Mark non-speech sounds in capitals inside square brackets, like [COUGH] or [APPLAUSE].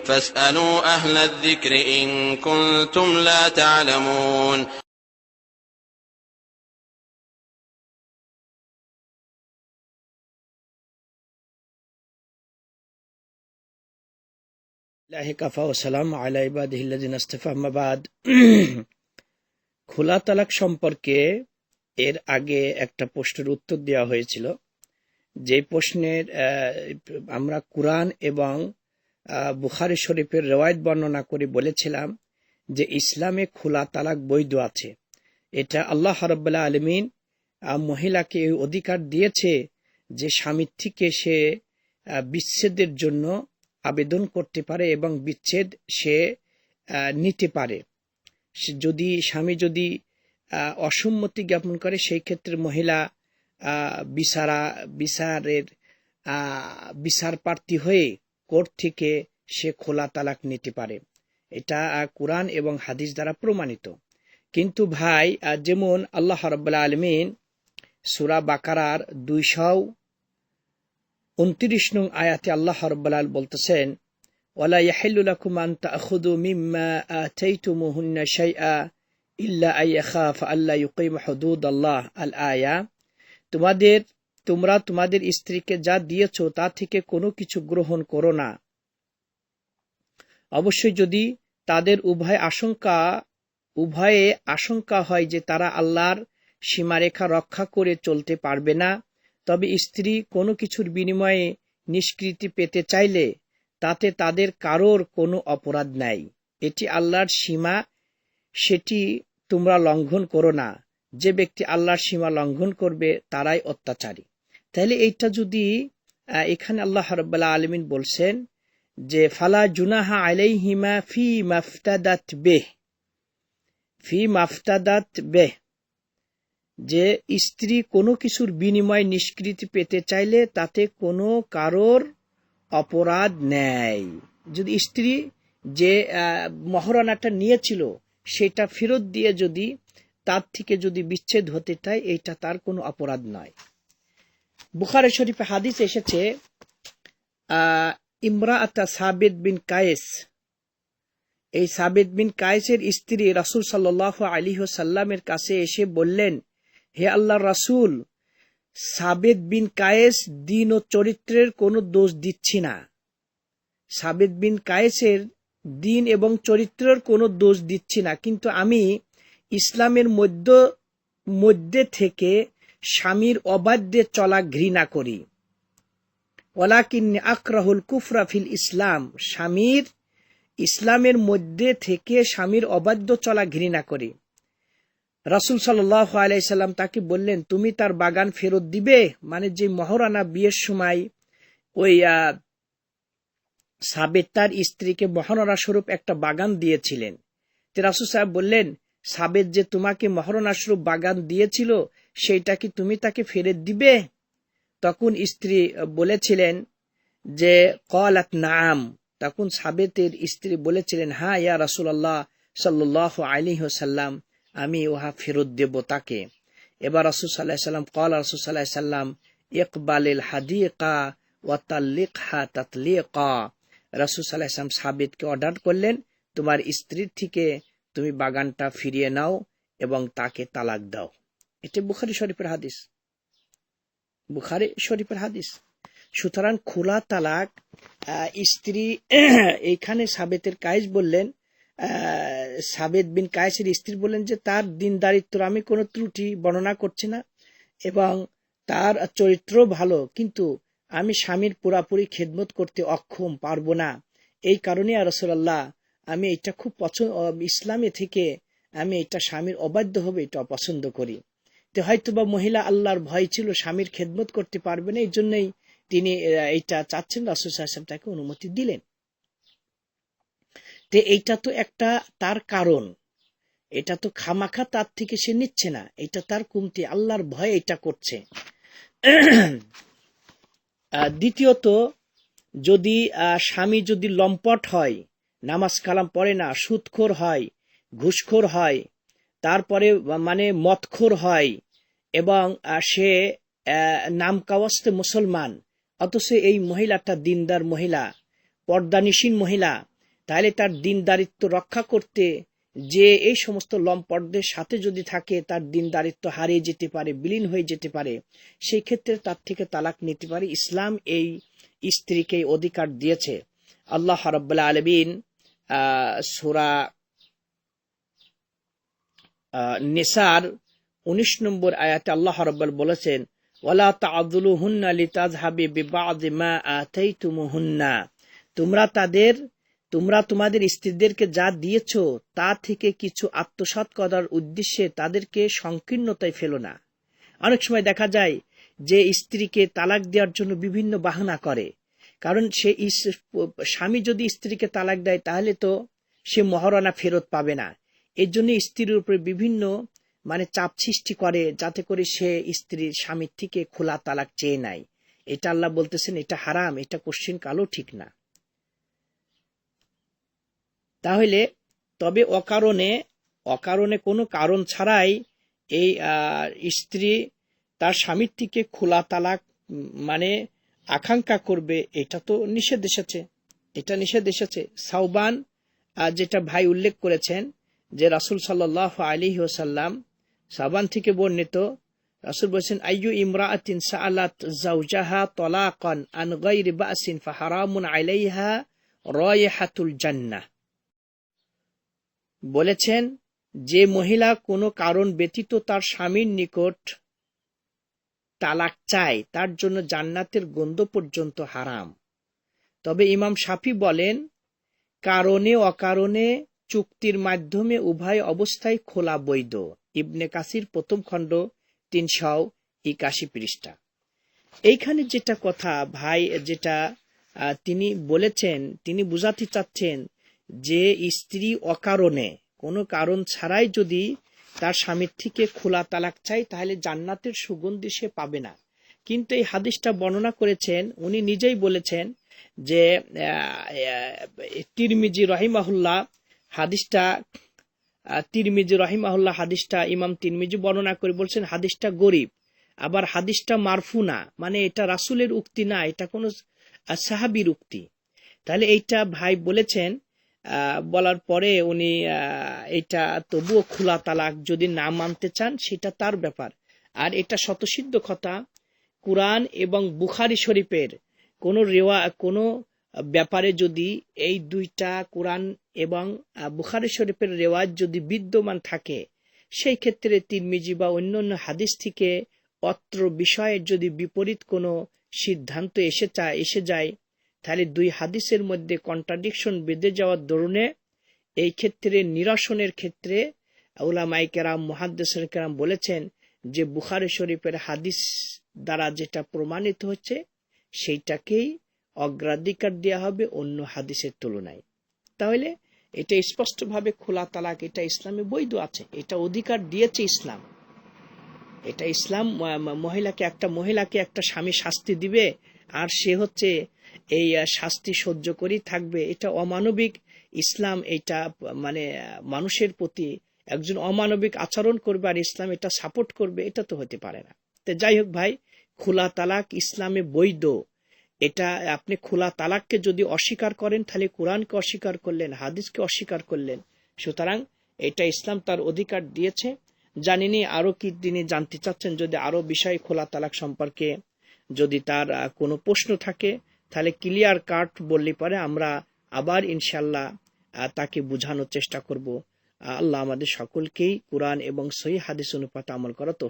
فاسألوا أهل الذكر إن كنتم لا تعلمون লাহি কাফা ও সালাম আলা ইবাদিহিল্লাযিনা ইসতাফা আম্মা বাদ খোলা তালাক সম্পর্কে এর আগে একটা প্রশ্নের উত্তর দেওয়া হয়েছিল যে প্রশ্নের আহ, আমরা কুরআন এবং আহ, বুখারী শরীফের রেওয়ায়ত বর্ণনা করে বলেছিলাম যে ইসলামে খোলা তালাক বৈধ আছে। এটা আল্লাহ রাব্বুল্লাহ আলমিন মহিলাকে এই অধিকার দিয়েছে যে স্বামীর থেকে সে বিচ্ছেদের জন্য আবেদন করতে পারে এবং বিচ্ছেদ সে নিতে পারে। যদি, স্বামী যদি অসম্মতি জ্ঞাপন করে, সেই ক্ষেত্রে মহিলা বিচারা, বিচারের বিচার প্রার্থী হয়ে কোর্ট থেকে সে খোলা তালাক নিতে পারে। এটা কোরআন এবং হাদিস দ্বারা প্রমাণিত। কিন্তু ভাই যেমন আল্লাহ রব্বুল্লাহ আলমিন সুরা বাকারার দুইশো উনত্রিশ নং আয়াতে আল্লাহ রব্বুল বলতেছেন মিম্মা আতাইতুমুহুন্না শাইআ ইল্লা আন ইয়াখাফা আল্লা ইউকিমু হুদুদাল্লাহ আল আয়া তোমাদের তোমরা তোমাদের স্ত্রীকে যা দিয়েছ তা থেকে কোনো কিছু গ্রহণ করো না। অবশ্যই যদি তাদের উভয় আশঙ্কা, উভয়ে আশঙ্কা হয় যে তারা আল্লাহর সীমারেখা রক্ষা করে চলতে পারবে না, তবে স্ত্রী কোনো কিছুর বিনিময়ে নিষ্কৃতি পেতে চাইলে তাতে তাদের কারোর কোনো অপরাধ নাই। এটি আল্লাহর সীমা, সেটি তোমরা লঙ্ঘন করো না। যে ব্যক্তি আল্লাহর সীমা লঙ্ঘন করবে, তারাই অত্যাচারী। তাহলে এইটা যদি এখানে আল্লাহ রব্বাল্লাহ আলমিন বলছেন যে, ফালা জুনাহা আলাইহিমা ফি মাফতাদাত বেহ। ফি মাফতাদাত বেহ। যে, স্ত্রী কোনো কিছুর বিনিময় নিষ্কৃতি পেতে চাইলে তাতে কোনো কারোর অপরাধ নেই। যদি স্ত্রী যে মহারণাটা নিয়েছিল, সেটা ফেরত দিয়ে যদি তার থেকে যদি বিচ্ছেদ হতে চায়, এইটা তার কোনো অপরাধ নয়। বুখারে শরীফে হাদিস এসেছে ইমরা আতা সাবেদ বিন কায়েস। এই সাবেদ বিন কায়েসের স্ত্রী রাসূল সাল্লাহ আলী সাল্লামের কাছে এসে বললেন, হে আল্লাহ রাসূল সাবেদ বিন কায়েস দিন ও চরিত্রের কোনো দোষ দিচ্ছি না। সাবেদ বিন কায়েসের দিন এবং চরিত্রের কোনো দোষ দিচ্ছি না। কিন্তু আমি ইসলামের মধ্য, মধ্যে থেকে স্বামীর অবাধ্যে চলা ঘৃণা করি। ওলাকিন আকরাহুল কুফরা ফিল ইসলাম, স্বামীর ইসলামের মধ্যে থেকে স্বামীর অবাধ্য চলা ঘৃণা করি। রাসুল সাল্লাহ আলাইসাল্লাম তাকে বললেন, তুমি তার বাগান ফেরত দিবে? মানে যে মহারানা বিয়ের সময় ওই সাবেদ তার স্ত্রীকে মহারণা স্বরূপ একটা বাগান দিয়েছিলেন। রাসুল সাহেব বললেন সাবেদ যে তোমাকে মহারণা স্বরূপ বাগান দিয়েছিল, সেইটা কি তুমি তাকে ফেরত দিবে? তখন স্ত্রী বলেছিলেন যে, কলাত নাম তখন সাবেতের স্ত্রী বলেছিলেন হ্যাঁ ইয়া রাসুল্লাহ সাল্লাহ আলী সাল্লাম আমি উহা ফেরত দেব তাকে। এবার রসুল সাল্লাহ সাল্লাম কল রসুল সাল্লাহ সাল্লাম ইকবালিল হাদিকা ওয়াতাল্লিকহা তাতলিকা। রসুল সাল্লাহ সাল্লাম সাবিতকে অর্ডার করলেন, তোমার স্ত্রীর থেকে তুমি বাগানটা ফিরিয়ে নাও এবং তাকে তালাক দাও। এটা বুখারি শরীফের হাদিস। বুখারি শরীফের হাদিস। সুতরাং খোলা তালাক স্ত্রী [CLEARS THROAT] এইখানে সাবেতের কায়েস বললেন সাবেদ বিন কায়েসের স্ত্রী বললেন যে, তার দিনদারিত্ব আমি কোনো ত্রুটি বর্ণনা করছি না এবং তার চরিত্র ভালো, কিন্তু আমি স্বামীর পুরাপুরি খেদমত করতে অক্ষম পারব না। এই কারণে রসল্লাহ আমি এটা খুব পছন্দ ইসলামে থেকে আমি এটা স্বামীর অবাধ্য হবে, এটা অপছন্দ করি। তো হয়তোবা মহিলা আল্লাহর ভয় ছিল, স্বামীর খেদমত করতে পারবে না এই জন্যই তিনি এইটা চাচ্ছেন, রাসুল সাহেব তাকে অনুমতি দিলেন। তো এইটা তো একটা তার কারণ। এটা তো খামাখা তার থেকে সে নিচ্ছে না, এটা তার কুমতি, আল্লাহর ভয় এটা করছে। দ্বিতীয়ত, যদি স্বামী যদি লম্পট হয় নামাজ কালাম পড়ে না, সুদখোর হয়, ঘুষখোর হয়, তারপরে মানে মদখোর হয় এবং সে নাম কাওয়াস্তে মুসলমান। অথচ এই মহিলাটা দিনদার মহিলা, পর্দানিসীন মহিলা। তাহলে তার দিনদারিত্ব রক্ষা করতে যে এই সমস্ত লম্পটদের সাথে যদি থাকে, তার দিনদারিত্ব হারিয়ে যেতে পারে, বিলীন হয়ে যেতে পারে। সেই ক্ষেত্রে তার থেকে তালাক নিতে পারে। ইসলাম এই স্ত্রীকে অধিকার দিয়েছে। আল্লাহ রব্বুল্লাহ আলমিন সুরা নিসার উনিশ নম্বর আয়াতে আল্লাহ রব্বাল বলেছেন, ওয়ালা তাআদুলু হুন্না লিতাযহাবি বিবাদ মা আতাইতুমুহুন্না। তোমরা তাদের, তোমরা তোমাদের স্ত্রীদেরকে যা দিয়েছ, তা থেকে কিছু আত্মসাৎ করার উদ্দেশ্যে তাদেরকে সংকীর্ণতায় ফেলো না। অনেক সময় দেখা যায় যে স্ত্রীকে তালাক দেওয়ার জন্য বিভিন্ন বাহানা করে। কারণ সে স্বামী যদি স্ত্রীকে তালাক দেয়, তাহলে তো সে মহারণা ফেরত পাবে না। এর জন্য স্ত্রীর উপরে বিভিন্ন মানে চাপ সৃষ্টি করে যাতে করে সে স্ত্রীর স্বামীর থেকে খোলা তালাক চেয়ে নেয়। এটা আল্লাহ বলতেছেন, এটা হারাম, এটা কোশ্চিন কালো ঠিক না। তাহলে তবে অকারণে অকারণে কোনো কারণ ছাড়াই এই স্ত্রী তার স্বামীর থেকে খোলা তালাক মানে আকাঙ্ক্ষা করবে, এটা তো নিষেধ এসেছে। এটা নিষেধ এসেছে। সাউবান যেটা ভাই উল্লেখ করেছেন যে রাসুল সাল্লাহ আলী ওসাল্লাম সাবান থেকে বর্ণিত, রাসুল বলছেন, আইয়ু ইমরাআতিন সাআলাত জাওজাহা তলাকান আন গায়রি বাসিন ফাহারামুন আলাইহা রায়হাতুল জান্নাহ। বলেছেন, যে মহিলা কোনো কারণ ব্যতীত তার স্বামীর নিকট তালাক চায়, তার জন্য জান্নাতের গন্ধ পর্যন্ত হারাম। তবে ইমাম সাফি বলেন, কারণে অকারণে চুক্তির মাধ্যমে উভয় অবস্থায় খোলা বৈধ। ইবনে কাসির প্রথম খণ্ড, তিনশো একাশি পৃষ্ঠা। এইখানে যেটা কথা, ভাই, যেটা তিনি বলেছেন, তিনি বুঝাতে চাচ্ছেন যে স্ত্রী অকারণে কোনো কারণ ছাড়াই যদি তার স্বামীর থেকে খোলা তালাক চাই, তাহলে জান্নাতের সুগন্ধি সে পাবে না। কিন্তু এই হাদিসটা বর্ণনা করেছেন, উনি নিজেই বলেছেন যে তিরমিজি রহিমাহুল্লাহ হাদিসটা তিরমিজি রহিমাহুল্লাহ হাদিসটা ইমাম তিরমিজি বর্ণনা করে বলছেন, হাদিসটা গরিব, আবার হাদিসটা মারফু না মানে এটা রাসুলের উক্তি না, এটা কোনো সাহাবির উক্তি। তাহলে এইটা ভাই বলেছেন বলার পরে উনি এটা তবুও খোলা তালাক যদি না মানতে চান, সেটা তার ব্যাপার। আর এটা শতসিদ্ধ কথা, কোরআন এবং বুখারি শরীফের কোন রেওয়া, কোনো ব্যাপারে যদি এই দুইটা কোরআন এবং বুখারি শরীফের রেওয়াজ যদি বিদ্যমান থাকে, সেই ক্ষেত্রে তিরমিজি বা অন্যান্য হাদিস থেকে অত্র বিষয়ের যদি বিপরীত কোনো সিদ্ধান্ত এসে চায় এসে যায় তাহলে দুই হাদিসের মধ্যে কন্ট্রাডিকশন বেঁধে যাওয়ার দরুনে এই ক্ষেত্রে নিরসনের ক্ষেত্রে উলামাই কেরাম, মহাদ্দেসের কেরাম বলেছেন যে বুখারি শরীফের হাদিস দ্বারা যেটা প্রমাণিত হচ্ছে, সেইটাকেই অগ্রাধিকার দেওয়া হবে অন্য হাদিসের তুলনায়। তাহলে এটা স্পষ্টভাবে খোলা তালাক, এটা ইসলামে বৈধ আছে, এটা অধিকার দিয়েছে ইসলাম। এটা ইসলাম মহিলাকে, একটা মহিলাকে একটা স্বামী শাস্তি দিবে, আর সে হচ্ছে এই শাস্তি সহ্য করেই থাকবে। এটা অমানবিক ইসলাম, এটা মানে মানুষের প্রতি একজন অমানবিক আচরণ করবে আর ইসলাম এটা সাপোর্ট করবে, এটা তো হতে পারে না। তো যাই হোক ভাই, খোলা তালাক ইসলামে বৈধ। এটা আপনি খোলা তালাককে যদি অস্বীকার করেন, তাহলে কোরআনকে অস্বীকার করলেন, হাদিসকে অস্বীকার করলেন। সুতরাং এটা ইসলাম তার অধিকার দিয়েছে। জানিনি আরও কি তিনি জানতে চাচ্ছেন, যদি আরও বিষয় খোলা তালাক সম্পর্কে যদি তার কোনো প্রশ্ন থাকে তাহলে ক্লিয়ার কাট বললে পরে আমরা আবার ইনশাল্লাহ তাকে বোঝানোর চেষ্টা করব। আল্লাহ আমাদের সকলকেই কোরআন এবং সহি হাদিস অনুপাত আমল করা তো